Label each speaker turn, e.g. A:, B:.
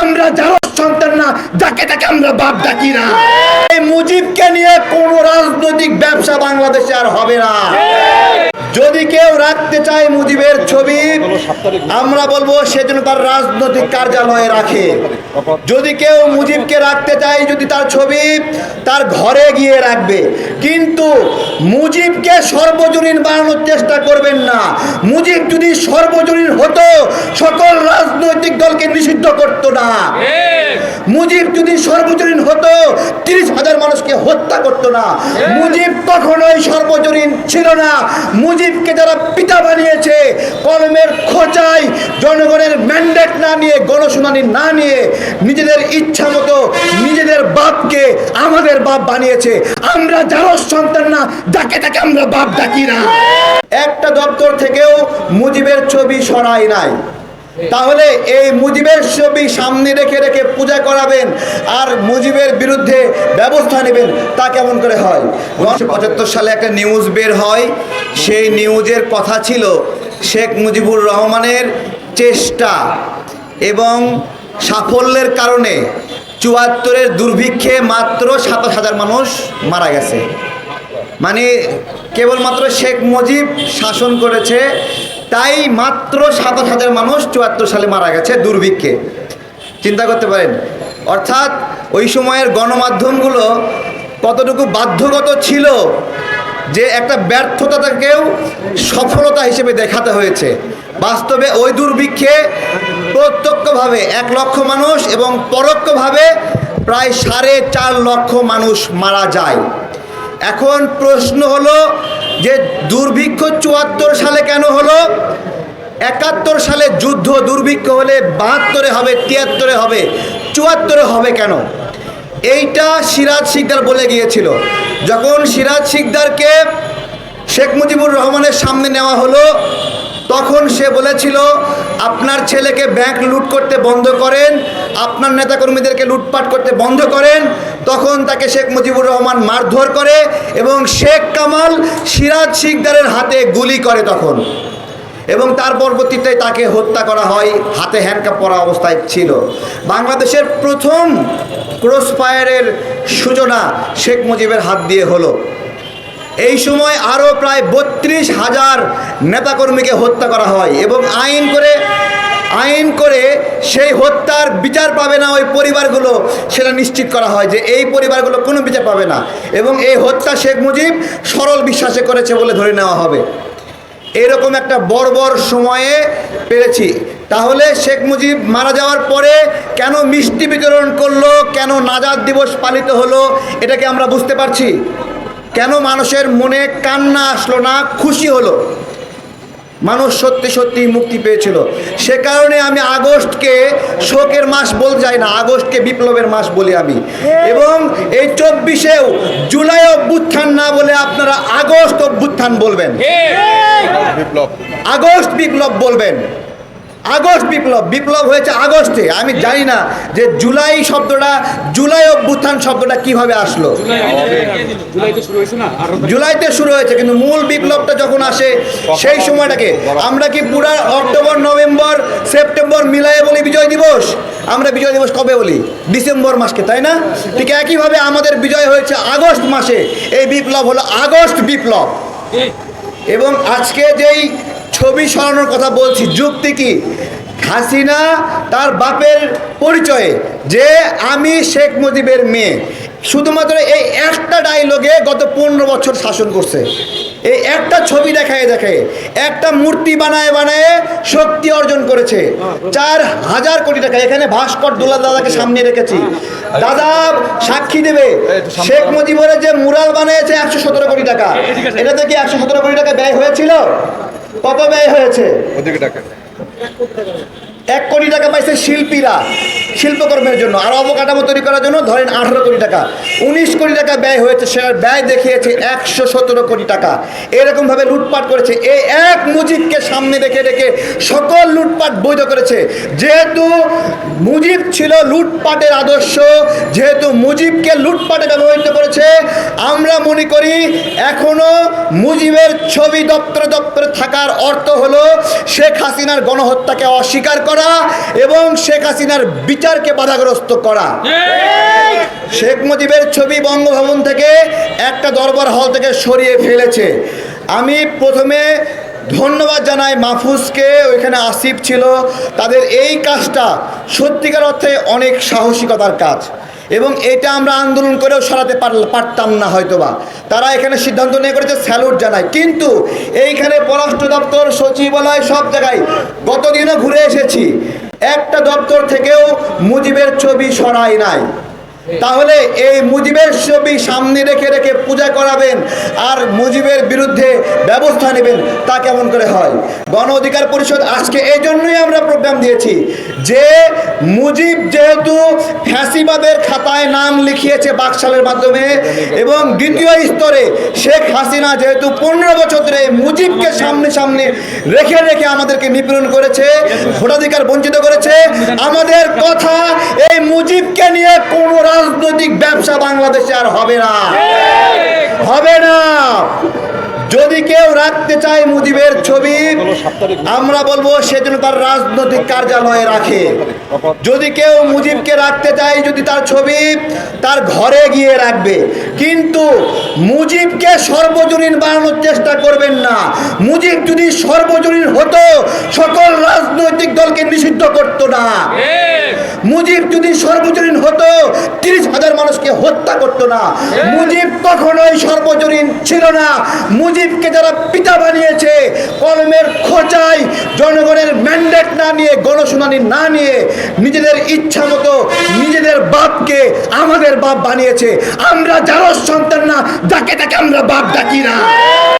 A: আমরা যার সন্তান না, যাকে তাকে আমরা বাপ ডাকি না। এই মুজিবকে নিয়ে কোন রাজনৈতিক ব্যবসা বাংলাদেশে আর হবে না। যদি কেউ রাখতে চায় মুজিবের ছবি, আমরা বলব সেজন্য তার রাজনৈতিক কার্যালয়ে রাখে। যদি কেউ মুজিবকে রাখতে চায়, যদি তার ছবি তার ঘরে গিয়ে রাখবে। কিন্তু মুজিবকে সর্বজনীন বানানোর চেষ্টা করবেন না। মুজিব যদি সর্বজনীন হতো, সকল রাজনৈতিক দলকে নিষিদ্ধ করতো না। মুজিব যদি সর্বজনীন হতো, তিরিশ হাজার মানুষকে হত্যা করতো না। মুজিব তখনই সর্বজনীন ছিল না। মুজিবকে যারা পিতা বানিয়েছে, কলমের খোঁচাই জনগণের ম্যান্ডেট না নিয়ে, গণশুনানি না নিয়ে নিজেদের ইচ্ছা মতো নিজেদের বাপকে আমাদের বাপ বানিয়েছে। আমরা যার সন্তান না, যাকে তাকে আমরা বাপ ডাকি না। একটা দপ্তর থেকেও মুজিবের ছবি সরাই নাই। তাহলে এই মুজিবের ছবি সামনে রেখে রেখে পূজা করাবেন আর মুজিবের বিরুদ্ধে ব্যবস্থা নেবেন, তা কেমন করে হয়? উনিশশো পঁচাত্তর সালে একটা নিউজ বের হয়, সেই নিউজের কথা ছিল শেখ মুজিবুর রহমানের চেষ্টা এবং সাফল্যের কারণে চুয়াত্তরের দুর্ভিক্ষে মাত্র সাতাশ হাজার মানুষ মারা গেছে। মানে কেবলমাত্র শেখ মুজিব শাসন করেছে তাই মাত্র সাতাশ হাজার মানুষ চুয়াত্তর সালে মারা গেছে দুর্ভিক্ষে। চিন্তা করতে পারেন। অর্থাৎ ওই সময়ের গণমাধ্যমগুলো কতটুকু বাধ্যগত ছিল যে একটা ব্যর্থতাকেও সফলতা হিসেবে দেখাতে হয়েছে। বাস্তবে ওই দুর্ভিক্ষে প্রত্যক্ষভাবে এক লক্ষ মানুষ এবং পরোক্ষভাবে প্রায় সাড়ে চার লক্ষ মানুষ মারা যায়। এখন প্রশ্ন হলো যে দুর্ভিক্ষ চুয়াত্তর সালে কেন হলো? একাত্তর সালে যুদ্ধ দুর্ভিক্ষ হলে বাহাত্তরে হবে, তিয়াত্তরে হবে, চুয়াত্তরে হবে কেন? এইটা সিরাজ সিকদার বলে গিয়েছিল। যখন সিরাজ সিকদারকে শেখ মুজিবুর রহমানের সামনে নেওয়া হলো তখন সে বলেছিল, আপনার ছেলেকে ব্যাংক লুট করতে বন্ধ করেন, আপনার নেতাকর্মীদেরকে লুটপাট করতে বন্ধ করেন। তখন তাকে শেখ মুজিবুর রহমান মারধর করে এবং শেখ কামাল সিরাজ শিকদারের হাতে গুলি করে তখন। এবং তার পরবর্তীতে তাকে হত্যা করা হয়, হাতে হ্যান্ডকাপ পরা অবস্থায় ছিল। বাংলাদেশের প্রথম ক্রস ফায়ারের সূচনা শেখ মুজিবের হাত দিয়ে হলো। এই সময় আরও প্রায় বত্রিশ হাজার নেতাকর্মীকে হত্যা করা হয় এবং আইন করে আইন করে সেই হত্যার বিচার পাবে না ওই পরিবারগুলো, সেটা নিশ্চিত করা হয় যে এই পরিবারগুলো কোনো বিচার পাবে না। এবং এই হত্যা শেখ মুজিব সরল বিশ্বাসে করেছে বলে ধরে নেওয়া হবে। এরকম একটা বর্বর সময়ে পেরেছি। তাহলে শেখ মুজিব মারা যাওয়ার পরে কেন মিষ্টি বিতরণ করল, কেন নাজাদ দিবস পালিত হলো এটাকে আমরা বুঝতে পারছি? কেন মানুষের মনে কান্না আসলো না? খুশি হলো। মানুষ সত্যি সত্যি মুক্তি পেয়েছিল। সে কারণে আমি আগস্টকে শোকের মাস বলতে চাই না আগস্টকে বিপ্লবের মাস বলি আমি। এবং এই চব্বিশেও জুলাই অভ্যুত্থান না বলে আপনারা আগস্ট অভ্যুত্থান বলবেন।
B: বিপ্লব।
A: আগস্ট বিপ্লব বলবেন। আগস্ট বিপ্লব বিপ্লব হয়েছে আগস্টে। আমি জানি না যে জুলাই শব্দটা, জুলাই অভ্যুত্থান শব্দটা কীভাবে আসলো।
C: জুলাইতে শুরু হয়েছে,
A: কিন্তু মূল বিপ্লবটা যখন আসে, সেই সময়টাকে, আমরা কি পুরা অক্টোবর, নভেম্বর, সেপ্টেম্বর মিলায়ে বলি বিজয় দিবস? আমরা বিজয় দিবস কবে বলি? ডিসেম্বর মাসকে, তাই না? ঠিক একইভাবে আমাদের বিজয় হয়েছে আগস্ট মাসে। এই বিপ্লব হলো আগস্ট বিপ্লব। এবং আজকে যেই ছবি সরানোর কথা বলছি, যুক্তি কি? হাসিনা তার বাপের পরিচয়ে যে আমি শেখ মুজিবের মেয়ে। শুধুমাত্র এই একটা ডায়লগে গত পনেরো বছর শাসন করছে। এই একটা ছবি দেখায় দেখে, একটা মূর্তি বানায় বানায় শক্তি অর্জন করেছে। চার হাজার কোটি টাকা, এখানে ভাস্কর দোলা দাদাকে সামনে রেখেছি। দাদা সাক্ষী দেবে। শেখ মুজিবের যে মুরাল বানিয়েছে একশো সতেরো কোটি টাকা। এটাতে কি একশো সতেরো কোটি টাকা ব্যয় হয়েছিল? কত ব্যয় হয়েছে। এক কোটি টাকা পাইছে শিল্পীরা, শিল্পকর্মের জন্য। আর অবকাঠামো তৈরি করার জন্য ধরেন আঠারো কোটি টাকা। উনিশ কোটি টাকা ব্যয় হয়েছে সেটার ব্যয় দেখিয়েছে একশো সতেরো কোটি টাকা। এরকমভাবে লুটপাট করেছে। এই এক মুজিবকে সামনে রেখে রেখে সকল লুটপাট বৈধ করেছে। যেহেতু মুজিব ছিল লুটপাটের আদর্শ, যেহেতু মুজিবকে লুটপাটে ব্যবহৃত করেছে, আমরা মনে করি এখনও মুজিবের ছবি দপ্তরে দপ্তরে থাকার অর্থ হলো শেখ হাসিনার গণহত্যাকে অস্বীকার করা। এবং শেখ হাসিনার বিচারকে বাধাগ্রস্ত করা। শেখ মুজিবের ছবি বঙ্গভবন থেকে একটা দরবার হল থেকে সরিয়ে ফেলেছে। আমি প্রথমে ধন্যবাদ জানাই মাহফুজকে ওইখানে আসিফ ছিল। তাদের এই কাজটা সত্যিকার অর্থে অনেক সাহসিকতার কাজ। এবং এটা আমরা আন্দোলন করেও সরাতে পার- পারতাম না হয়তোবা। তারা এখানে সিদ্ধান্ত নিয়ে করেছে স্যালুট জানায়। কিন্তু এইখানে পররাষ্ট্র দপ্তর, সচিবালয় সব জায়গায় গতদিনও ঘুরে এসেছি। একটা দপ্তর থেকেও মুজিবের ছবি সরাই নাই। তাহলে এই মুজিবের ছবি সামনে রেখে রেখে পূজা করাবেন আর মুজিবের বিরুদ্ধে ব্যবস্থা নেবেন, তা কেমন করে হয়? গণ অধিকার পরিষদ আজকে এই জন্যই আমরা প্রোগ্রাম দিয়েছি যে মুজিব যেহেতু ফ্যাসিবাদের খাতায় নাম লিখিয়েছে বাকশালের মাধ্যমে এবং দ্বিতীয় স্তরে শেখ হাসিনা যেহেতু পনেরো বছর ধরে মুজিবকে সামনে সামনে রেখে রেখে আমাদেরকে নিপীড়ন করেছে, ভোটাধিকার বঞ্চিত করেছে, আমাদের কথা এই মুজিবকে নিয়ে কোনো রাজনৈতিক ব্যবসা বাংলাদেশে আর হবে না। হবে না। যদি কেউ রাখতে চায় মুজিবের ছবি আমরা বলব সেজন্য তার রাজনৈতিক কার্যালয়ে রাখে। যদি কেউ মুজিবকে রাখতে চায় যদি তার ছবি তার ঘরে গিয়ে রাখবে। কিন্তু মুজিবকে সর্বজনীন বানানোর চেষ্টা করবেন না। মুজিব যদি সর্বজনীন হতো সকল রাজনৈতিক দলকে নিষিদ্ধ করতো না। মুজিব যদি সর্বজনীন হতো তিরিশ হাজার মানুষকে হত্যা করতো না। মুজিব কখনোই সর্বজনীন ছিল না। মুজিবকে যারা পিতা বানিয়েছে কলমের খোঁচাই জনগণের ম্যান্ডেট না নিয়ে গণশুনানি না নিয়ে নিজেদের ইচ্ছা মতো নিজেদের বাপকে আমাদের বাপ বানিয়েছে। আমরা যারও সন্তান না যাকে তাকে আমরা বাপ ডাকি না।